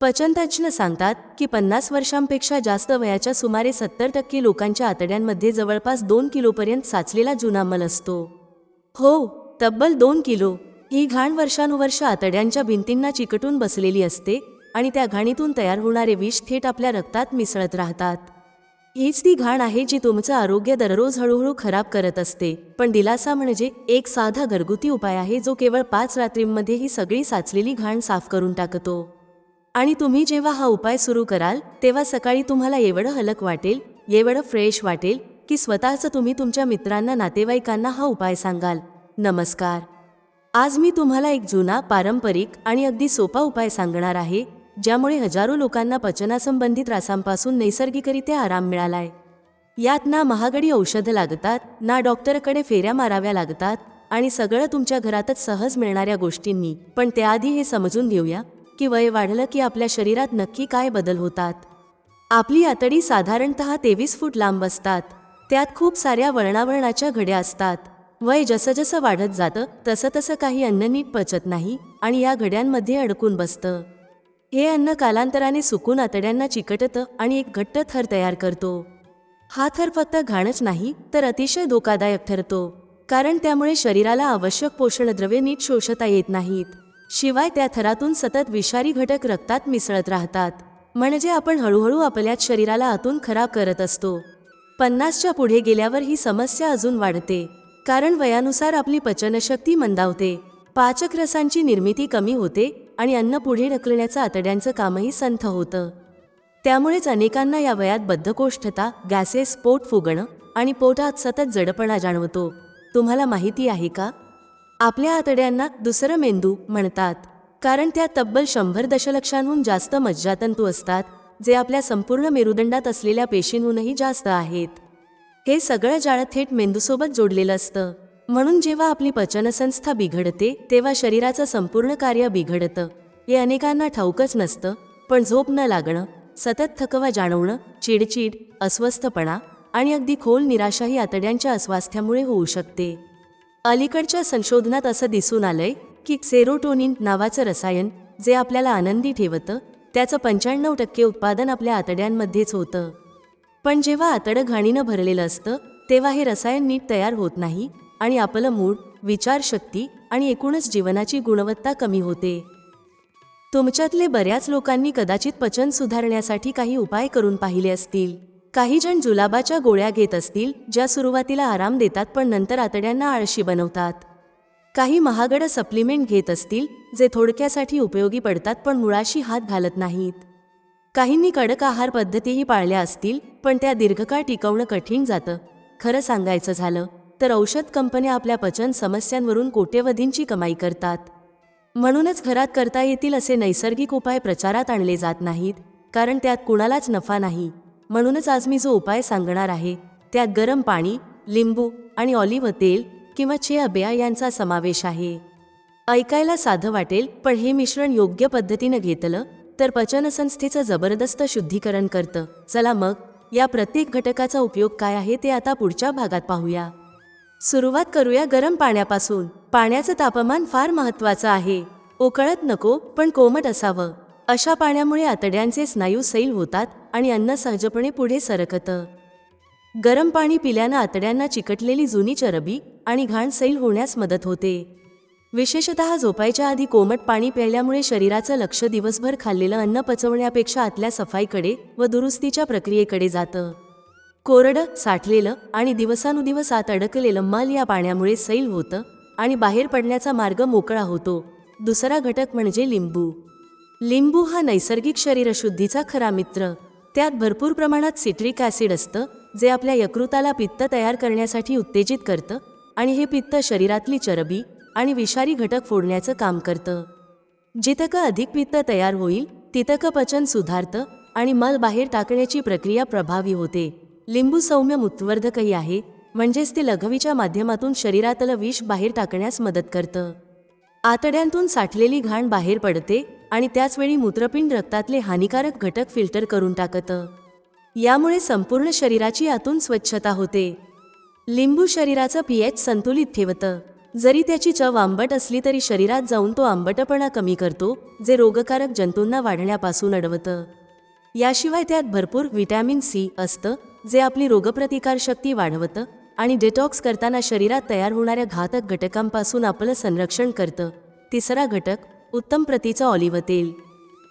पचनतज्ज्ञ सांगतात की पन्नास वर्षांपेक्षा जास्त वयाच्या सुमारे सत्तर टक्के लोकांच्या आतड्यांमध्ये जवळपास दोन किलोपर्यंत साचलेला जुना मल असतो. हो तब्बल दोन किलो. ही घाण वर्षानुवर्ष आतड्यांच्या भिंतींना चिकटून बसलेली असते आणि त्या घाणीतून तयार होणारे विष थेट आपल्या रक्तात मिसळत राहतात. हीच ती घाण आहे जी तुमचं आरोग्य दररोज हळूहळू खराब करत असते. पण दिलासा म्हणजे एक साधा घरगुती उपाय आहे जो केवळ पाच रात्रींमध्ये ही सगळी साचलेली घाण साफ करून टाकतो. आणि तुम्ही जेव्हा हा उपाय सुरू कराल तेव्हा सकाळी तुम्हाला एवढं हलक वाटेल एवढं फ्रेश वाटेल की स्वतःचं तुम्ही तुमच्या मित्रांना नातेवाईकांना हा उपाय सांगाल. नमस्कार. आज मी तुम्हाला एक जुना पारंपरिक आणि अगदी सोपा उपाय सांगणार आहे ज्यामुळे हजारो लोकांना पचनासंबंधी त्रासांपासून नैसर्गिकरित्या आराम मिळालाय. यात ना महागडी औषधं लागतात ना डॉक्टरकडे फेऱ्या माराव्या लागतात आणि सगळं तुमच्या घरातच सहज मिळणाऱ्या गोष्टींनी. पण त्याआधी हे समजून घेऊया. की वय वाढलं की आपल्या शरीरात नक्की काय बदल होतात? आपली आतडी साधारणत तेवीस फूट लांब असतात. त्यात खूप साऱ्या वळणावळणाच्या घड्या असतात. वय जसं जसं वाढत जातं तसं तसं काही अन्न नीट पचत नाही आणि या घड्यांमध्ये अडकून बसतं. हे अन्न कालांतराने सुकून आतड्यांना चिकटतं आणि एक घट्ट थर तयार करतो. हा थर फक्त घाणच नाही तर अतिशय धोकादायक ठरतो. कारण त्यामुळे शरीराला आवश्यक पोषणद्रव्ये नीट शोषता येत नाहीत. शिवाय त्या थरातून सतत विषारी घटक रक्तात मिसळत राहतात. म्हणजे आपण हळूहळू आपल्याच शरीराला आतून खराब करत असतो. पन्नासच्या पुढे गेल्यावर ही समस्या अजून वाढते. कारण वयानुसार आपली पचनशक्ती मंदावते. पाचक रसांची निर्मिती कमी होते आणि अन्न पुढे ढकलण्याचं आतड्यांचं कामही संथ होतं. त्यामुळेच अनेकांना या वयात बद्धकोष्ठता गॅसेस पोट फुगणं आणि पोटात सतत जडपणा जाणवतो. तुम्हाला माहिती आहे का? आपल्या आतड्यांना दुसरं मेंदू म्हणतात. कारण त्या तब्बल शंभर दशलक्षांहून जास्त मज्जातंतू असतात जे आपल्या संपूर्ण मेरुदंडात असलेल्या पेशींहूनही जास्त आहेत. हे सगळं जाळं थेट मेंदूसोबत जोडलेलं असतं. म्हणून जेव्हा आपली पचनसंस्था बिघडते तेव्हा शरीराचं संपूर्ण कार्य बिघडतं. हे अनेकांना ठाऊकच नसतं पण झोप न लागणं सतत थकवा जाणवणं चिडचिड अस्वस्थपणा आणि अगदी खोल निराशाही आतड्यांच्या अस्वास्थ्यामुळे होऊ शकते. अलीकडच्या संशोधनात असं दिसून आलंय की सेरोटोनिन नावाचं रसायन जे आपल्याला आनंदी ठेवतं त्याचं पंच्याण्णव टक्के उत्पादन आपल्या आतड्यांमध्येच होतं. पण जेव्हा आतडं घाणीनं भरलेलं असतं तेव्हा हे रसायन नीट तयार होत नाही आणि आपलं मूड विचारशक्ती आणि एकूणच जीवनाची गुणवत्ता कमी होते. तुमच्यातले बऱ्याच लोकांनी कदाचित पचन सुधारण्यासाठी काही उपाय करून पाहिले असतील. काही जण जुलाबाच्या गोळ्या घेत असतील ज्या सुरुवातीला आराम देतात पण नंतर आतड्यांना आळशी बनवतात. काही महागडं सप्लिमेंट घेत असतील जे थोडक्यासाठी उपयोगी पडतात पण मुळाशी हात घालत नाहीत. काहींनी कडक आहार पद्धतीही पाळल्या असतील पण त्या दीर्घकाळ टिकवणं कठीण जातं. खरं सांगायचं झालं तर औषध कंपन्या आपल्या पचन समस्यांवरून कोट्यवधींची कमाई करतात. म्हणूनच घरात करता येतील असे नैसर्गिक उपाय प्रचारात आणले जात नाहीत कारण त्यात कुणालाच नफा नाही. म्हणूनच आज मी जो उपाय सांगणार आहे त्यात गरम पाणी लिंबू आणि ऑलिव्ह तेल किंवा चिया बिया यांचा समावेश आहे. ऐकायला साधं वाटेल पण हे मिश्रण योग्य पद्धतीनं घेतलं तर पचनसंस्थेचं जबरदस्त शुद्धीकरण करतं. चला मग या प्रत्येक घटकाचा उपयोग काय आहे ते आता पुढच्या भागात पाहूया. सुरुवात करूया गरम पाण्यापासून. पाण्याचं तापमान फार महत्वाचं आहे. उकळत नको पण कोमट असावं. अशा पाण्यामुळे आतड्यांचे स्नायू सैल होतात आणि अन्न सहजपणे पुढे सरकतं. गरम पाणी पिल्यानं आतड्यांना चिकटलेली जुनी चरबी आणि घाण सैल होण्यास मदत होते. विशेषतः झोपायच्या आधी कोमट पाणी प्यायल्यामुळे शरीराचं लक्ष दिवसभर खाल्लेलं अन्न पचवण्यापेक्षा आतल्या सफाईकडे व दुरुस्तीच्या प्रक्रियेकडे जातं. कोरडं साठलेलं आणि दिवसानुदिवस आत अडकलेलं मल या पाण्यामुळे सैल होतं आणि बाहेर पडण्याचा मार्ग मोकळा होतो. दुसरा घटक म्हणजे लिंबू. लिंबू हा नैसर्गिक शरीरशुद्धीचा खरा मित्र. त्यात भरपूर प्रमाणात सिट्रिक ॲसिड असतं जे आपल्या यकृताला पित्त तयार करण्यासाठी उत्तेजित करतं आणि हे पित्त शरीरातली चरबी आणि विषारी घटक फोडण्याचं काम करतं. जितकं अधिक पित्त तयार होईल तितकं पचन सुधारतं आणि मल बाहेर टाकण्याची प्रक्रिया प्रभावी होते. लिंबू सौम्य मूत्रवर्धकही आहे म्हणजेच ते लघवीच्या माध्यमातून शरीरातलं विष बाहेर टाकण्यास मदत करतं. आतड्यांतून साठलेली घाण बाहेर पडते आणि त्याचवेळी मूत्रपिंड रक्तातले हानिकारक घटक फिल्टर करून टाकतं. यामुळे संपूर्ण शरीराची आतून स्वच्छता होते. लिंबू शरीराचं पीएच संतुलित ठेवतं. जरी त्याची चव आंबट असली तरी शरीरात जाऊन तो आंबटपणा कमी करतो जे रोगकारक जंतूंना वाढण्यापासून अडवतं. याशिवाय त्यात भरपूर व्हिटॅमिन सी असतं जे आपली रोगप्रतिकारशक्ती वाढवतं आणि डिटॉक्स करताना शरीरात तयार होणाऱ्या घातक घटकांपासून आपलं संरक्षण करतं. तिसरा घटक उत्तम प्रतीचं ऑलिव्ह तेल.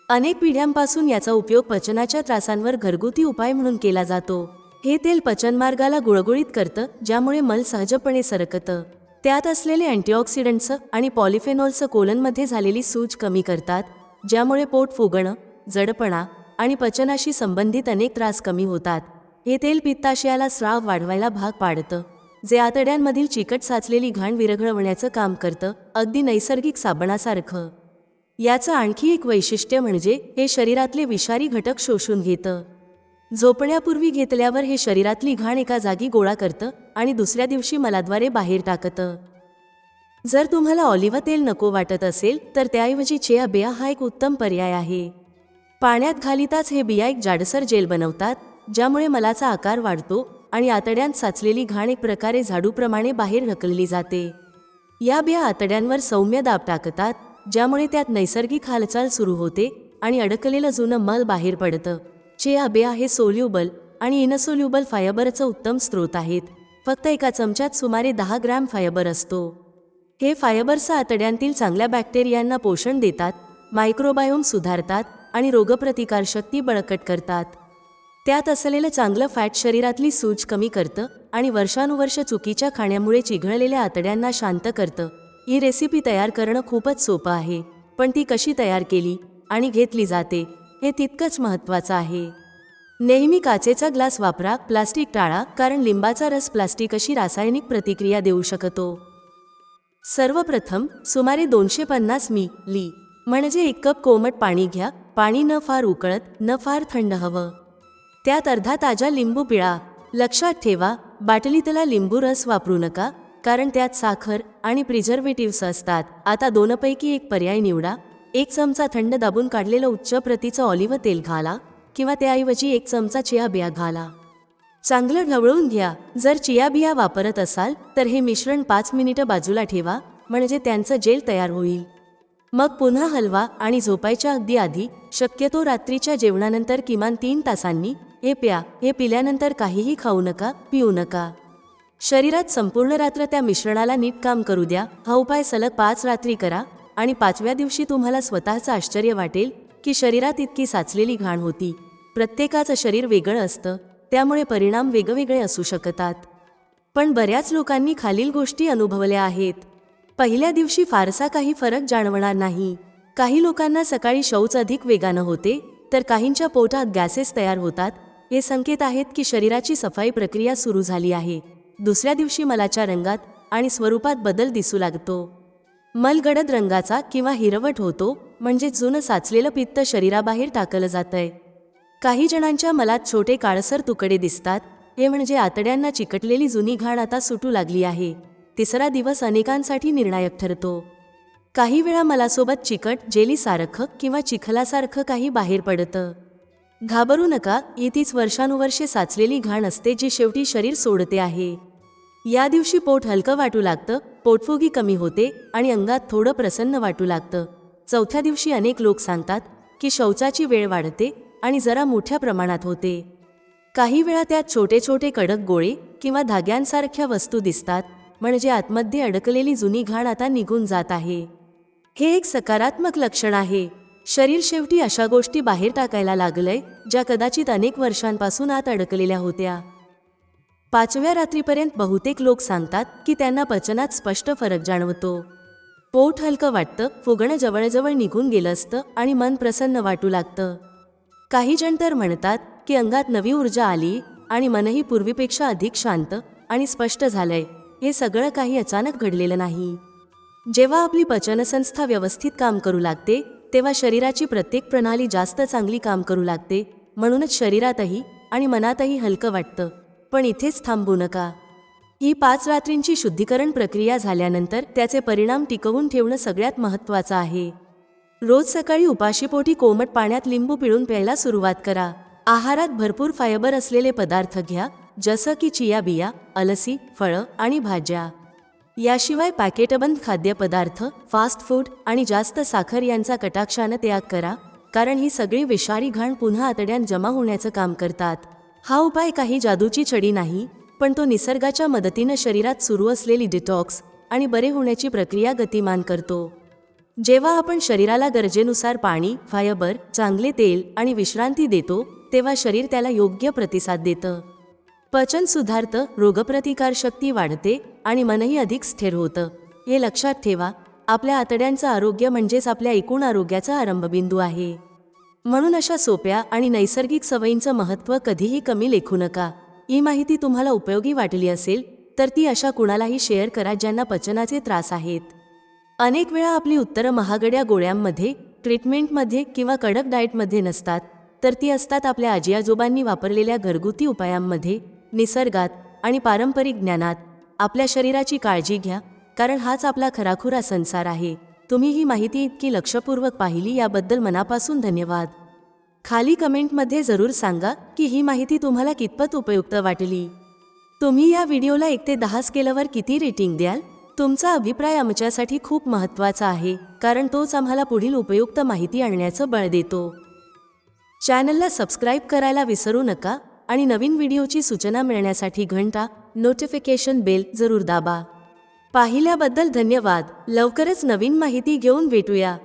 अनेक पिढ्यांपासून याचा उपयोग पचनाच्या त्रासांवर घरगुती उपाय म्हणून केला जातो. हे तेल पचनमार्गाला गुळगुळीत करतं ज्यामुळे मल सहजपणे सरकतं. त्यात असलेले अँटीऑक्सिडंट्स आणि पॉलिफेनॉल्स कोलनमध्ये झालेली सूज कमी करतात ज्यामुळे पोट फुगणं जडपणा आणि पचनाशी संबंधित अनेक त्रास कमी होतात. हे तेल पित्ताशयाला स्राव वाढवायला भाग पाडतं जे आतड्यांमधील चिकट साचलेली घाण विरघळवण्याचं काम करतं अगदी नैसर्गिक साबणासारखं. याचं आणखी एक वैशिष्ट्य म्हणजे हे शरीरातले विषारी घटक शोषून घेतं. झोपण्यापूर्वी घेतल्यावर हे शरीरातली घाण एका जागी गोळा करतं आणि दुसऱ्या दिवशी मलाद्वारे बाहेर टाकतं. जर तुम्हाला ऑलिव्ह तेल नको वाटत असेल तर त्याऐवजी चेया बिया हा एक उत्तम पर्याय आहे. पाण्यात घालिताच हे बिया एक जाडसर जेल बनवतात ज्यामुळे मलाचा आकार वाढतो आणि आतड्यांत साचलेली घाण एक प्रकारे झाडूप्रमाणे बाहेर ढकलली जाते. या बिया आतड्यांवर सौम्य दाब टाकतात ज्यामुळे त्यात नैसर्गिक हालचाल सुरू होते आणि अडकलेलं जुनं मल बाहेर पडतं. चिया बिया हे सोल्युबल आणि इनसोल्युबल फायबरचं उत्तम स्रोत आहेत. फक्त एका चमच्यात सुमारे दहा ग्रॅम फायबर असतो. हे फायबर्स आतड्यांतील चांगल्या बॅक्टेरियांना पोषण देतात मायक्रोबायोम सुधारतात आणि रोगप्रतिकारशक्ती बळकट करतात. त्यात असलेलं चांगलं फॅट शरीरातली सूज कमी करतं आणि वर्षानुवर्ष चुकीच्या खाण्यामुळे चिघळलेल्या आतड्यांना शांत करतं. ही रेसिपी तयार करणं खूपच सोपं आहे. पण ती कशी तयार केली आणि घेतली जाते हे तितकंच महत्त्वाचं आहे. नेहमी काचेचा ग्लास वापरा प्लास्टिक टाळा कारण लिंबाचा रस प्लास्टिक अशी रासायनिक प्रतिक्रिया देऊ शकतो. सर्वप्रथम सुमारे दोनशे पन्नास मी ली म्हणजे एक कप कोमट पाणी घ्या. पाणी न फार उकळत न फार थंड हवं. त्यात अर्धा ताजा लिंबू पिळा. लक्षात ठेवा बाटलीतला लिंबू रस वापरू नका कारण त्यात साखर आणि प्रिझर्वेटिव्स असतात. आता दोनपैकी एक पर्याय निवडा. एक चमचा थंड दाबून काढलेलं उच्च प्रतीचं ऑलिव्ह तेल घाला किंवा त्याऐवजी एक चमचा चिया बिया घाला. चांगलं ढवळून घ्या. जर चिया बिया वापरत असाल तर हे मिश्रण पाच मिनिटं बाजूला ठेवा म्हणजे त्यांचं जेल तयार होईल. मग पुन्हा हलवा आणि झोपायच्या अगदी आधी शक्यतो रात्रीच्या जेवणानंतर किमान तीन तासांनी हे प्या हे पिल्यानंतर काहीही खाऊ नका पिऊ नका. शरीरात संपूर्ण रात्र त्या मिश्रणाला नीट काम करू द्या. हा उपाय सलग पाच रात्री करा आणि पाचव्या दिवशी तुम्हाला स्वतःचं आश्चर्य वाटेल की शरीरात इतकी साचलेली घाण होती. प्रत्येकाचं शरीर वेगळं असतं त्यामुळे परिणाम वेगवेगळे असू शकतात. पण बऱ्याच लोकांनी खालील गोष्टी अनुभवल्या आहेत. पहिल्या दिवशी फारसा काही फरक जाणवणार नाही. काही लोकांना सकाळी शौच अधिक वेगानं होते तर काहींच्या पोटात गॅसेस तयार होतात. हे संकेत आहेत की शरीराची सफाई प्रक्रिया सुरू झाली आहे. दुसऱ्या दिवशी मलाच्या रंगात आणि स्वरूपात बदल दिसू लागतो. मल गडद रंगाचा किंवा हिरवट होतो म्हणजे जुनं साचलेलं पित्त शरीराबाहेर टाकलं जातंय. काही जणांच्या मलात छोटे काळसर तुकडे दिसतात. हे म्हणजे आतड्यांना चिकटलेली जुनी घाण आता सुटू लागली आहे. तिसरा दिवस अनेकांसाठी निर्णायक ठरतो. काही वेळा मलासोबत चिकट जेलीसारखं किंवा चिखलासारखं काही बाहेर पडतं. घाबरू नका ही तीच वर्षानुवर्षे साचलेली घाण असते जी शेवटी शरीर सोडते आहे. या दिवशी पोट हलकं वाटू लागतं पोटफुगी कमी होते आणि अंगात थोडं प्रसन्न वाटू लागतं. चौथ्या दिवशी अनेक लोक सांगतात की शौचाची वेळ वाढते आणि जरा मोठ्या प्रमाणात होते. काही वेळा त्यात छोटे छोटे कडक गोळे किंवा धाग्यांसारख्या वस्तू दिसतात. म्हणजे आतमध्ये अडकलेली जुनी घाण आता निघून जात आहे. हे एक सकारात्मक लक्षण आहे. शरीर शेवटी अशा गोष्टी बाहेर टाकायला लागलंय ज्या कदाचित अनेक वर्षांपासून आत अडकलेल्या होत्या. पाचव्या रात्रीपर्यंत बहुतेक लोक सांगतात की त्यांना पचनात स्पष्ट फरक जाणवतो. पोट हलकं वाटतं फुगणं जवळजवळ निघून गेलं असतं आणि मन प्रसन्न वाटू लागतं. काही जण तर म्हणतात की अंगात नवी ऊर्जा आली आणि मनही पूर्वीपेक्षा अधिक शांत आणि स्पष्ट झालंय. हे सगळं काही अचानक घडलेलं नाही. जेव्हा आपली पचनसंस्था व्यवस्थित काम करू लागते तेव्हा शरीराची प्रत्येक प्रणाली जास्त चांगली काम करू लागते म्हणूनच शरीरातही आणि मनातही हलकं वाटतं. पण इथेच थांबू नका. ही पाच रात्रींची शुद्धीकरण प्रक्रिया झाल्यानंतर त्याचे परिणाम टिकवून ठेवणं सगळ्यात महत्त्वाचं आहे. रोज सकाळी उपाशीपोटी कोमट पाण्यात लिंबू पिळून प्यायला सुरुवात करा. आहारात भरपूर फायबर असलेले पदार्थ घ्या जसं की चिया बिया अलसी फळं आणि भाज्या. याशिवाय पॅकेटबंद खाद्यपदार्थ फास्ट फूड आणि जास्त साखर यांचा कटाक्षानं त्याग करा कारण ही सगळी विषारी घाण पुन्हा आतड्यात जमा होण्याचं काम करतात. हा उपाय काही जादूची छडी नाही पण तो निसर्गाच्या मदतीनं शरीरात सुरू असलेली डिटॉक्स आणि बरे होण्याची प्रक्रिया गतिमान करतो. जेव्हा आपण शरीराला गरजेनुसार पाणी फायबर चांगले तेल आणि विश्रांती देतो तेव्हा शरीर त्याला योग्य प्रतिसाद देतं. पचन सुधारतं रोगप्रतिकारशक्ती वाढते आणि मनही अधिक स्थिर होतं. हे लक्षात ठेवा आपल्या आतड्यांचं आरोग्य म्हणजेच आपल्या एकूण आरोग्याचा आरंभबिंदू आहे. म्हणून अशा सोप्या आणि नैसर्गिक सवयींचं महत्त्व कधीही कमी लेखू नका. ही माहिती तुम्हाला उपयोगी वाटली असेल तर ती अशा कुणालाही शेअर करा ज्यांना पचनाचे त्रास आहेत. अनेक वेळा आपली उत्तरं महागड्या गोळ्यांमध्ये ट्रीटमेंटमध्ये किंवा कडक डाएटमध्ये नसतात तर ती असतात आपल्या आजी आजोबांनी वापरलेल्या घरगुती उपायांमध्ये निसर्गात आणि पारंपरिक ज्ञानात आपल्या शरीराची काळजी घ्या कारण हाच आपला खराखुरा संसार आहे. तुम्ही ही माहिती इतकी लक्षपूर्वक पाहिली याबद्दल मनापासून धन्यवाद. खाली कमेंटमध्ये जरूर सांगा की ही माहिती तुम्हाला कितपत उपयुक्त वाटली. तुम्ही या व्हिडिओला एक ते दहा स्केलवर किती रेटिंग द्याल? तुमचा अभिप्राय आमच्यासाठी खूप महत्त्वाचा आहे कारण तोच आम्हाला पुढील उपयुक्त माहिती आणण्याचं बळ देतो. चॅनलला सबस्क्राईब करायला विसरू नका. आणि नवीन व्हिडिओची सूचना मिळण्यासाठी घंटा नोटिफिकेशन बेल जरूर दाबा. पाहिल्याबद्दल धन्यवाद. लवकरच नवीन माहिती घेऊन भेटूया.